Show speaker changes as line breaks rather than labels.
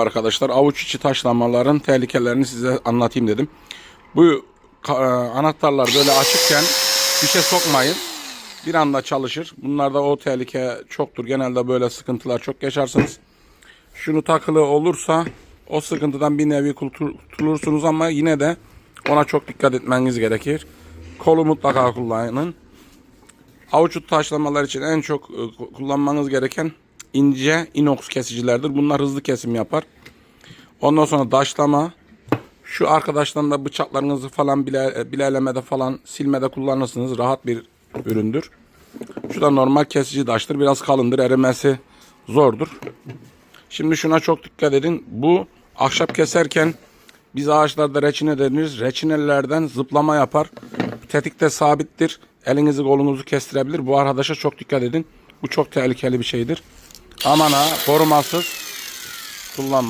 Arkadaşlar avuç içi taşlamaların tehlikelerini size anlatayım dedim. Bu e, anahtarlar böyle açıkken dişe sokmayın. Bir anda çalışır. Bunlarda o tehlike çoktur. Genelde böyle sıkıntılar çok yaşarsınız. Şunu takılı olursa o sıkıntıdan bir nevi kurtul- kurtulursunuz ama yine de ona çok dikkat etmeniz gerekir. Kolu mutlaka kullanın. Avuç taşlamalar için en çok e, kullanmanız gereken ince inox kesicilerdir. Bunlar hızlı kesim yapar. Ondan sonra daşlama. Şu arkadaştan da bıçaklarınızı falan bile, bilelemede falan silmede kullanırsınız. Rahat bir üründür. Şu da normal kesici daştır. Biraz kalındır. Erimesi zordur. Şimdi şuna çok dikkat edin. Bu ahşap keserken biz ağaçlarda reçine deniriz. Reçinelerden zıplama yapar. Tetikte sabittir. Elinizi kolunuzu kestirebilir. Bu arkadaşa çok dikkat edin. Bu çok tehlikeli bir şeydir. Aman ha korumasız kullanma.